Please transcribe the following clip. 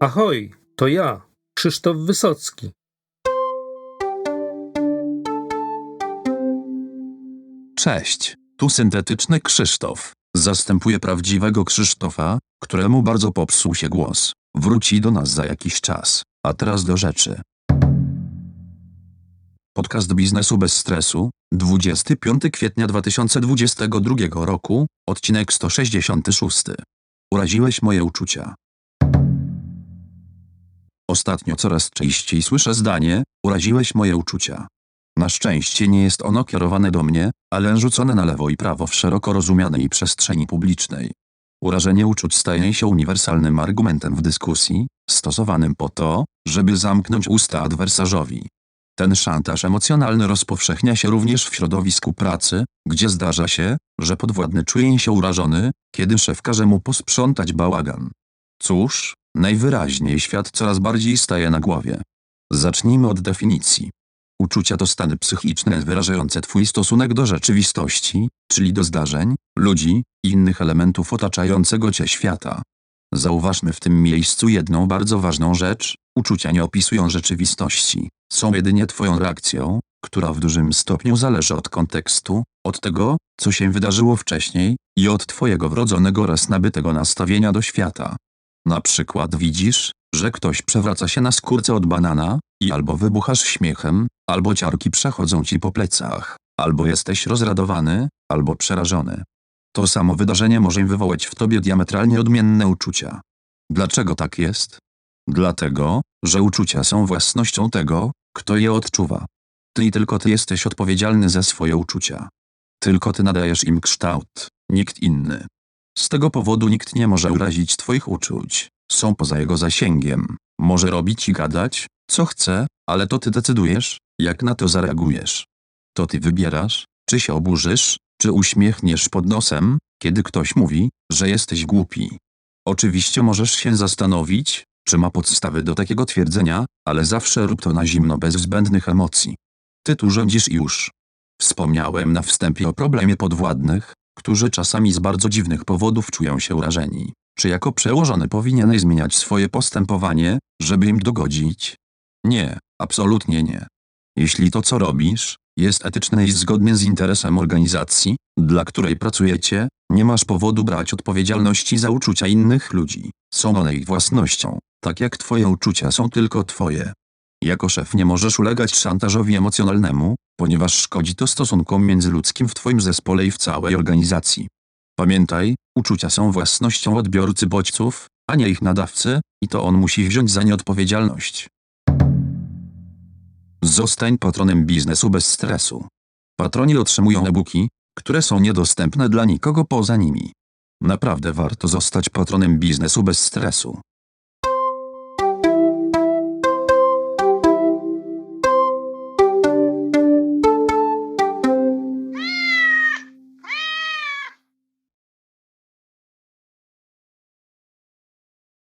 Ahoj, to ja, Krzysztof Wysocki. Cześć, tu syntetyczny Krzysztof. Zastępuję prawdziwego Krzysztofa, któremu bardzo popsuł się głos. Wróci do nas za jakiś czas. A teraz do rzeczy. Podcast biznesu bez stresu, 25 kwietnia 2022 roku, odcinek 166. Uraziłeś moje uczucia. Ostatnio coraz częściej słyszę zdanie: Uraziłeś moje uczucia. Na szczęście nie jest ono kierowane do mnie, ale rzucone na lewo i prawo w szeroko rozumianej przestrzeni publicznej. Urażenie uczuć staje się uniwersalnym argumentem w dyskusji, stosowanym po to, żeby zamknąć usta adwersarzowi. Ten szantaż emocjonalny rozpowszechnia się również w środowisku pracy, gdzie zdarza się, że podwładny czuje się urażony, kiedy szef każe mu posprzątać bałagan. Cóż, najwyraźniej świat coraz bardziej staje na głowie. Zacznijmy od definicji. Uczucia to stany psychiczne wyrażające Twój stosunek do rzeczywistości, czyli do zdarzeń, ludzi i innych elementów otaczającego Cię świata. Zauważmy w tym miejscu jedną bardzo ważną rzecz: uczucia nie opisują rzeczywistości, są jedynie Twoją reakcją, która w dużym stopniu zależy od kontekstu, od tego, co się wydarzyło wcześniej i od Twojego wrodzonego oraz nabytego nastawienia do świata. Na przykład widzisz, że ktoś przewraca się na skórce od banana i albo wybuchasz śmiechem, albo ciarki przechodzą ci po plecach, albo jesteś rozradowany, albo przerażony. To samo wydarzenie może wywołać w tobie diametralnie odmienne uczucia. Dlaczego tak jest? Dlatego, że uczucia są własnością tego, kto je odczuwa. Ty i tylko ty jesteś odpowiedzialny za swoje uczucia. Tylko ty nadajesz im kształt, nikt inny. Z tego powodu nikt nie może urazić twoich uczuć, są poza jego zasięgiem. Może robić i gadać, co chce, ale to ty decydujesz, jak na to zareagujesz. To ty wybierasz, czy się oburzysz, czy uśmiechniesz pod nosem, kiedy ktoś mówi, że jesteś głupi. Oczywiście możesz się zastanowić, czy ma podstawy do takiego twierdzenia, ale zawsze rób to na zimno bez zbędnych emocji. Ty tu rządzisz już. Wspomniałem na wstępie o problemie podwładnych, którzy czasami z bardzo dziwnych powodów czują się urażeni. Czy jako przełożony powinieneś zmieniać swoje postępowanie, żeby im dogodzić? Nie, absolutnie nie. Jeśli to co robisz, jest etyczne i zgodne z interesem organizacji, dla której pracujecie, nie masz powodu brać odpowiedzialności za uczucia innych ludzi. Są one ich własnością, tak jak twoje uczucia są tylko twoje. Jako szef nie możesz ulegać szantażowi emocjonalnemu, ponieważ szkodzi to stosunkom międzyludzkim w twoim zespole i w całej organizacji. Pamiętaj, uczucia są własnością odbiorcy bodźców, a nie ich nadawcy, i to on musi wziąć za nie odpowiedzialność. Zostań patronem biznesu bez stresu. Patroni otrzymują e-booki, które są niedostępne dla nikogo poza nimi. Naprawdę warto zostać patronem biznesu bez stresu.